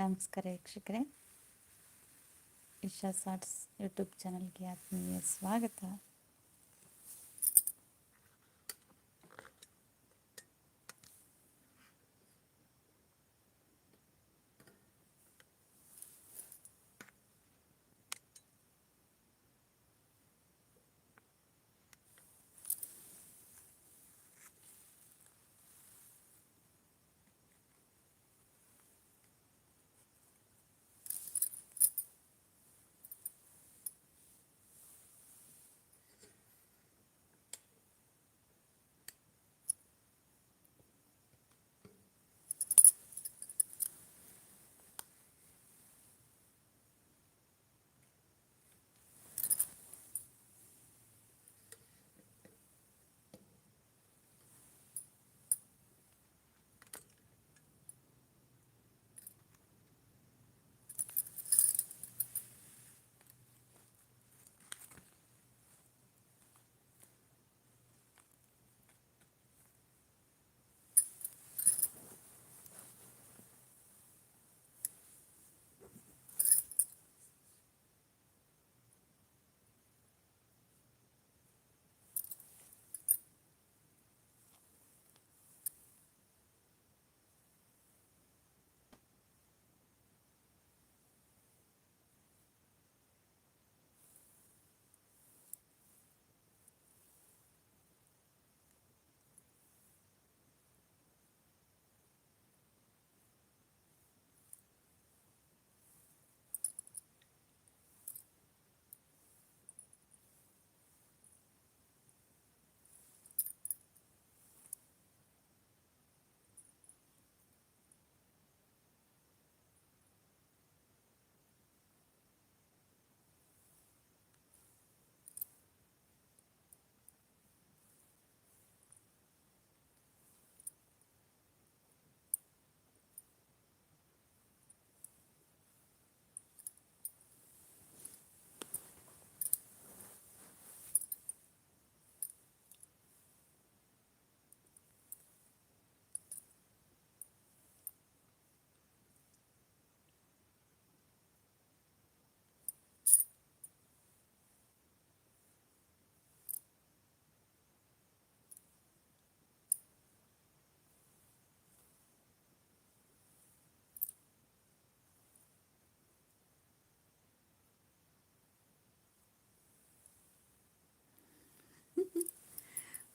ನಮಸ್ಕಾರ ವೀಕ್ಷಕರೇ. ಇಶಾ ಸಾಟ್ಸ್ ಯೂಟ್ಯೂಬ್ ಚಾನಲ್ಗೆ ಆತ್ಮೀಯ ಸ್ವಾಗತ.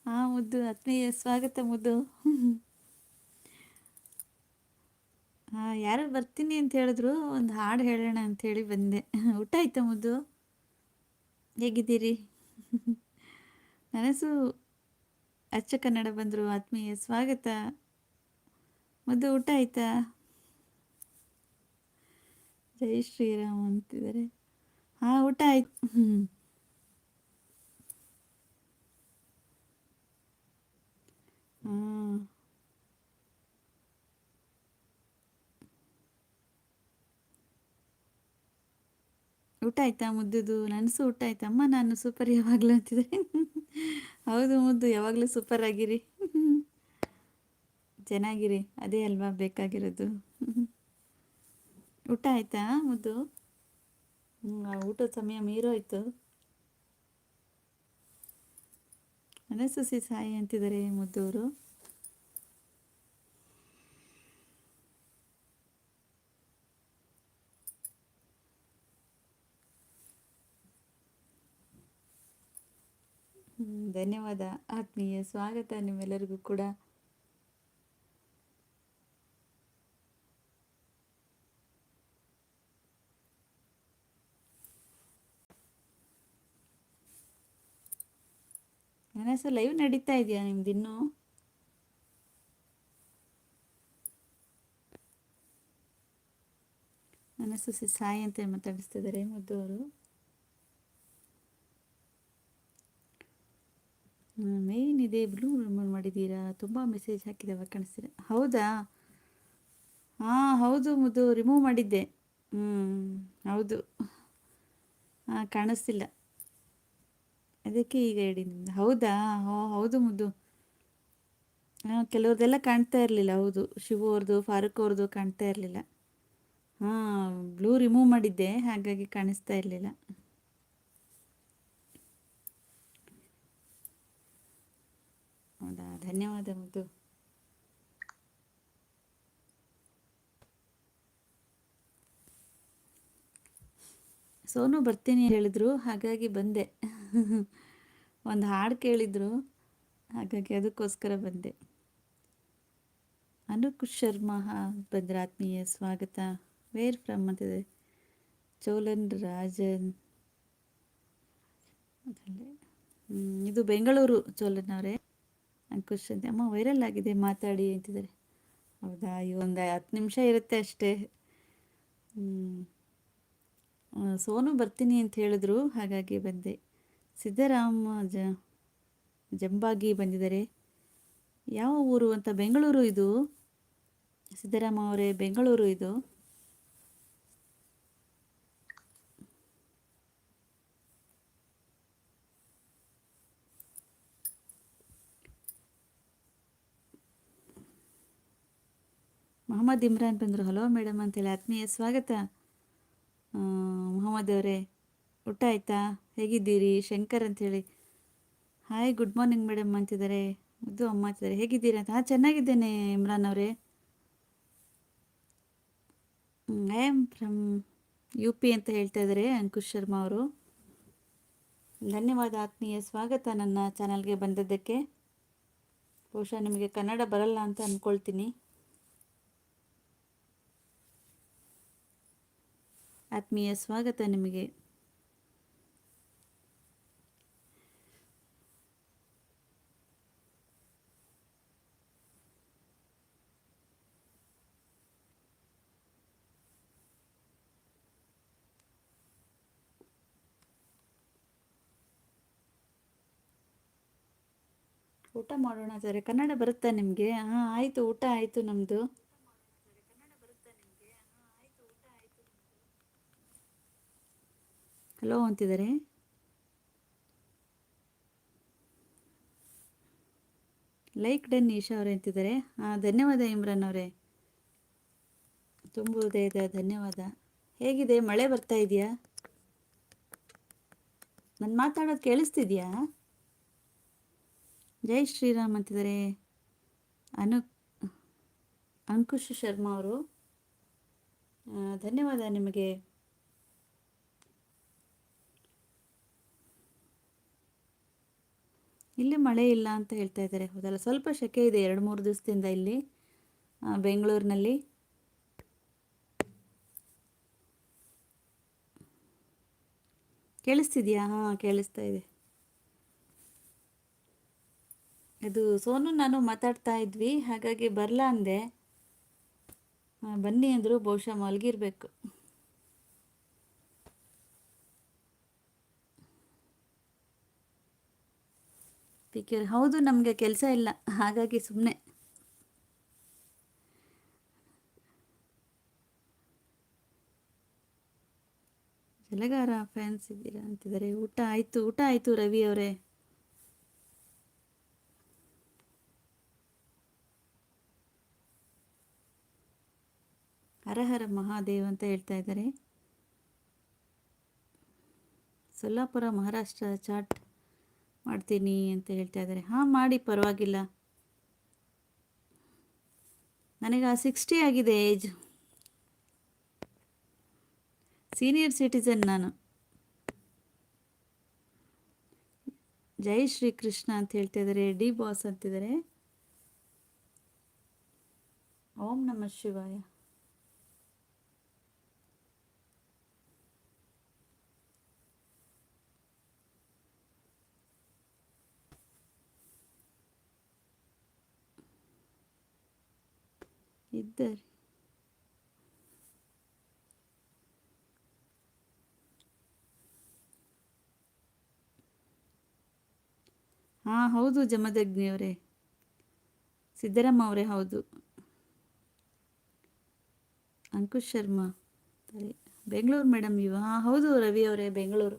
ಹಾಂ ಮುದ್ದು ಆತ್ಮೀಯ ಸ್ವಾಗತ ಮುದ್ದು. ಹಾಂ ಯಾರು ಬರ್ತೀನಿ ಅಂತ ಹೇಳಿದ್ರು, ಒಂದು ಹಾಡು ಹೇಳೋಣ ಹೇಳಿ ಬಂದೆ. ಊಟ ಆಯ್ತಾ ಮುದ್ದು? ಹೇಗಿದ್ದೀರಿ? ನನಸು ಅಚ್ಚ ಕನ್ನಡ ಬಂದರು, ಆತ್ಮೀಯ ಸ್ವಾಗತ. ಮುದ್ದು, ಊಟ ಆಯ್ತಾ? ಜೈ ಶ್ರೀರಾಮ್ ಅಂತಿದ್ದಾರೆ. ಹಾಂ ಊಟ ಆಯ್ತು. ಹ್ಞೂ ಊಟ ಆಯ್ತಾ ಮುದ್ದುದು? ನನಸು ಊಟ ಆಯ್ತಾ. ಅಮ್ಮ, ನಾನು ಸೂಪರ್ ಯಾವಾಗಲೂ ಅಂತಿದ್ರೆ ಹೌದು ಮುದ್ದು, ಯಾವಾಗಲೂ ಸೂಪರ್ ಆಗಿರಿ. ಚೆನ್ನಾಗಿರಿ. ಅದೇ ಅಲ್ವಾ ಬೇಕಾಗಿರೋದು. ಊಟ ಆಯ್ತಾ ಮುದ್ದು? ಆ ಊಟದ ಸಮಯ ಮೀರೋಯ್ತು ನನಸುಸಿ ಸಾಯಿ ಅಂತಿದ್ದಾರೆ ಮುದ್ದೂರು? ಧನ್ಯವಾದ. ಆತ್ಮೀಯ ಸ್ವಾಗತ ನಿಮ್ಮೆಲ್ಲರಿಗೂ ಕೂಡ. ನನಸು ಲೈವ್ ನಡೀತಾ ಇದೆಯಾ ನಿಮ್ದು ಇನ್ನೂ? ನನ್ನ ಸಿ ಸಾಯಿ ಅಂತ ಮಾತಾಡಿಸ್ತಿದ್ದಾರೆ ಮುದ್ದವರು ಮೇನ್ ಇದೆ ಬ್ಲೂ ರಿಮೂವ್ ಮಾಡಿದ್ದೀರಾ? ತುಂಬ ಮೆಸೇಜ್ ಹಾಕಿದ್ದಾವೆ ಕಾಣಿಸ್ತೀರ ಹೌದಾ? ಹಾಂ, ಹೌದು ಮುದ್ದು ರಿಮೂವ್ ಮಾಡಿದ್ದೆ. ಹ್ಞೂ ಹೌದು. ಹಾಂ, ಕಾಣಿಸ್ತಿಲ್ಲ. ಅದಕ್ಕೆ ಈಗ ಹೇಳಿ ನಿಮ್ದು. ಹೌದಾ? ಹೋ, ಹೌದು ಮುದ್ದು. ಹಾಂ ಕೆಲವ್ರದ್ದೆಲ್ಲ ಕಾಣ್ತಾ ಇರಲಿಲ್ಲ. ಹೌದು, ಶಿವು ಅವ್ರದ್ದು ಫಾರೂಕ್ ಅವ್ರದ್ದು ಕಾಣ್ತಾ ಇರಲಿಲ್ಲ. ಹಾಂ ಬ್ಲೂ ರಿಮೂವ್ ಮಾಡಿದ್ದೆ, ಹಾಗಾಗಿ ಕಾಣಿಸ್ತಾ ಇರಲಿಲ್ಲ. ಹೌದಾ? ಧನ್ಯವಾದ ಮುದ್ದು. ಸೋನು ಬರ್ತೀನಿ ಹೇಳಿದರು, ಹಾಗಾಗಿ ಬಂದೆ. ಒಂದು ಹಾಡು ಕೇಳಿದ್ರು, ಹಾಗಾಗಿ ಅದಕ್ಕೋಸ್ಕರ ಬಂದೆ. ಅನುಕುಶ್ ಶರ್ಮಾ ಭದ್ರಾತ್ಮೀಯ ಸ್ವಾಗತ. ವೇರ್ ಫ್ರಮ್ ಅಂತಿದೆ. ಚೋಲನ್ ರಾಜನ್. ಇದು ಬೆಂಗಳೂರು ಚೋಲನ್ ಅವರೇ. ಅಂಕುಶ್ ಅಂತ. ಅಮ್ಮ ವೈರಲ್ ಆಗಿದೆ, ಮಾತಾಡಿ ಅಂತಿದ್ದಾರೆ. ಹೌದಾ? ಈ ಒಂದು ಹತ್ತು ನಿಮಿಷ ಇರುತ್ತೆ ಅಷ್ಟೇ. ಹ್ಮ್. ಸೋನು ಬರ್ತೀನಿ ಅಂತ ಹೇಳಿದ್ರು, ಹಾಗಾಗಿ ಬಂದೆ. ಸಿದ್ದರಾಮ ಜ, ಜಂಬಾಗಿ ಬಂದಿದ್ದಾರೆ. ಯಾವ ಊರು ಅಂತ? ಬೆಂಗಳೂರು ಇದು. ಸಿದ್ದರಾಮ ಅವರೇ, ಬೆಂಗಳೂರು ಇದು. ಮೊಹಮ್ಮದ್ ಇಮ್ರಾನ್ ಬಂದರು. ಹಲೋ ಮೇಡಮ್ ಅಂತೇಳಿ ಆತ್ಮೀಯ ಸ್ವಾಗತ. ಮೊಹಮ್ಮದ್ ಅವರೇ, ಊಟ ಆಯಿತಾ? ಹೇಗಿದ್ದೀರಿ? ಶಂಕರ್ ಅಂಥೇಳಿ ಹಾಯ್ ಗುಡ್ ಮಾರ್ನಿಂಗ್ ಮೇಡಮ್ ಅಂತಿದ್ದಾರೆ. ಮುದ್ದು ಅಮ್ಮ ಅಂತಿದ್ದಾರೆ. ಹೇಗಿದ್ದೀರಾ ಅಂತ? ಹಾಂ, ಚೆನ್ನಾಗಿದ್ದೇನೆ ಇಮ್ರಾನ್ ಅವರೇ. I am from U P ಅಂತ ಹೇಳ್ತಾ ಇದ್ದಾರೆ ಅಂಕುಶ್ ಶರ್ಮಾ ಅವರು. ಧನ್ಯವಾದ ಆತ್ಮೀಯ ಸ್ವಾಗತ ನನ್ನ ಚಾನಲ್ಗೆ ಬಂದದ್ದಕ್ಕೆ. ಬಹುಶಃ ನಿಮಗೆ ಕನ್ನಡ ಬರಲ್ಲ ಅಂತ ಅಂದ್ಕೊಳ್ತೀನಿ ಆತ್ಮೀಯ ಸ್ವಾಗತ ನಿಮಗೆ. ಊಟ ಮಾಡೋಣ ಸರಿ ಕನ್ನಡ ಬರುತ್ತಾ ನಿಮಗೆ? ಹಾಂ ಆಯಿತು ಊಟ ಆಯಿತು ನಮ್ಮದು ಹಲೋ ಅಂತಿದ್ದಾರೆ. ಲೈಕ್ ಡನ್ ಈಶಾ ಅವರೇ ಅಂತಿದ್ದಾರೆ. ಧನ್ಯವಾದ ಇಮ್ರಾನ್ ಅವರೇ. ತುಂಬ ಇದೆ ಧನ್ಯವಾದ. ಹೇಗಿದೆ, ಮಳೆ ಬರ್ತಾ ಇದೆಯಾ? ನಾನು ಮಾತಾಡೋದು ಕೇಳಿಸ್ತಿದ್ಯಾ? ಜೈ ಶ್ರೀರಾಮ್ ಅಂತಿದ್ದಾರೆ. ಅನು, ಅಂಕುಶ್ ಶರ್ಮಾ ಅವರು. ಧನ್ಯವಾದ ನಿಮಗೆ. ಇಲ್ಲಿ ಮಳೆ ಇಲ್ಲ ಅಂತ ಹೇಳ್ತಾ ಇದ್ದಾರೆ. ಹೌದಲ್ಲ? ಸ್ವಲ್ಪ ಸೆಕೆ ಇದೆ ಎರಡು ಮೂರು ದಿವಸದಿಂದ ಇಲ್ಲಿ ಬೆಂಗಳೂರಿನಲ್ಲಿ. ಕೇಳಿಸ್ತಿದ್ಯಾ? ಹಾಂ, ಕೇಳಿಸ್ತಾ ಇದೆ. ಅದು ಸೋನು, ನಾನು ಮಾತಾಡ್ತಾ ಇದ್ವಿ, ಹಾಗಾಗಿ ಬರಲ್ಲ ಅಂದೆ. ಬನ್ನಿ ಅಂದರು ಬಹುಶಃ ಮಲಗಿರ್ಬೇಕು. ಪಿಕ್ಚರ್ ಹೌದು, ನಮಗೆ ಕೆಲಸ ಇಲ್ಲ. ಹಾಗಾಗಿ ಸುಮ್ಮನೆ ಜಲಗಾರ ಫ್ಯಾನ್ಸ್ ಇದ್ದೀರಾ ಅಂತಿದ್ದಾರೆ. ಊಟ ಆಯಿತು ಊಟ ಆಯಿತು ರವಿ ಅವರೇ. ಹರ ಹರ ಮಹಾದೇವ್ ಅಂತ ಹೇಳ್ತಾ ಇದ್ದಾರೆ. ಸೊಲ್ಲಾಪುರ ಮಹಾರಾಷ್ಟ್ರ ಚಾಟ್. ಮಾಡ್ತೀನಿ ಅಂತ ಹೇಳ್ತಾ ಇದ್ದಾರೆ. ಹಾಂ, ಮಾಡಿ, ಪರವಾಗಿಲ್ಲ. ನನಗೆ ಸಿಕ್ಸ್ಟಿ ಆಗಿದೆ ಏಜ್ ಸೀನಿಯರ್ ಸಿಟಿಸನ್ ನಾನು. ಜೈ ಶ್ರೀ ಕೃಷ್ಣ ಅಂತ ಹೇಳ್ತಾ ಇದ್ದಾರೆ. ಡಿ ಬಾಸ್ ಅಂತಿದ್ದಾರೆ. ಓಂ ನಮಃ ಶಿವಾಯ. ಇದ್ದಾರೆ? ಹಾ, ಹೌದು ಜಮದಗ್ನಿಯವರೇ. ಸಿದ್ದರಾಮ ಅವರೇ ಹೌದು. ಅಂಕುಶ್ ಶರ್ಮಾ ಬೆಂಗಳೂರು ಮೇಡಮ್ ಇವ. ಹಾ, ಹೌದು ರವಿ ಅವರೇ, ಬೆಂಗಳೂರು.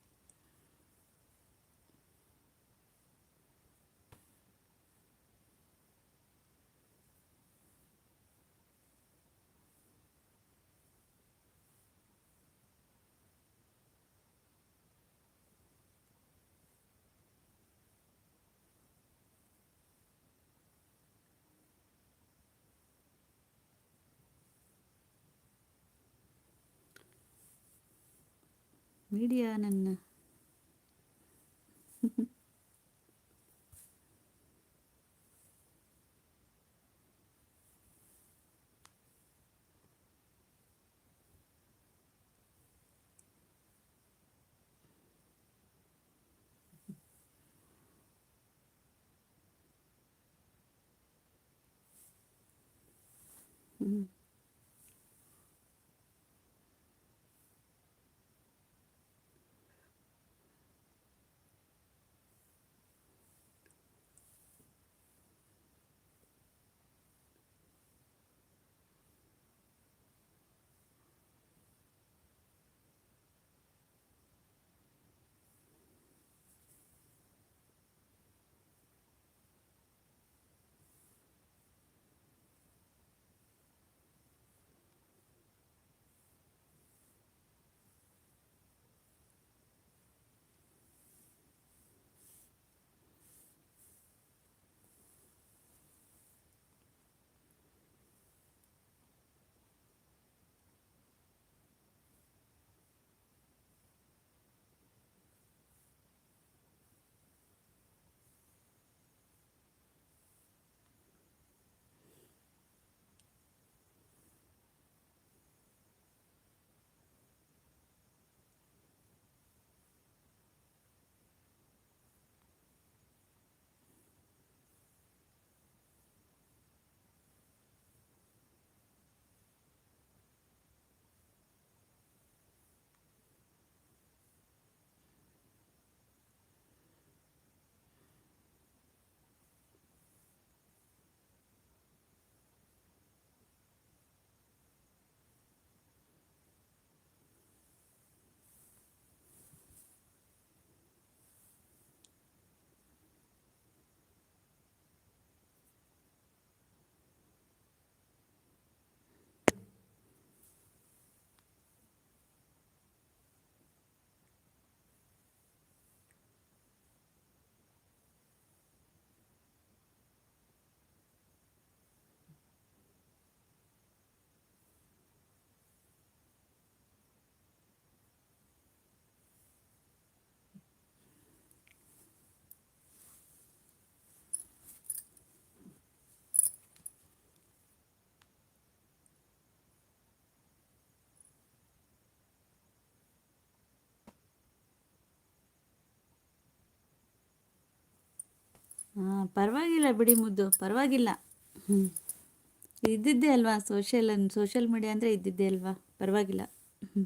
ಮೀಡಿಯಾ ನನ್ನ ಹ್ಮ್. ಹಾಂ, ಪರವಾಗಿಲ್ಲ ಬಿಡಿ ಮುದ್ದು, ಪರವಾಗಿಲ್ಲ. ಹ್ಞೂ ಇದ್ದಿದ್ದೇ ಅಲ್ವಾ ಸೋಷಿಯಲ್ ಸೋಷಿಯಲ್ ಮೀಡಿಯಾ ಅಂದರೆ ಇದ್ದಿದ್ದೇ ಅಲ್ವಾ? ಪರವಾಗಿಲ್ಲ. ಹ್ಞೂ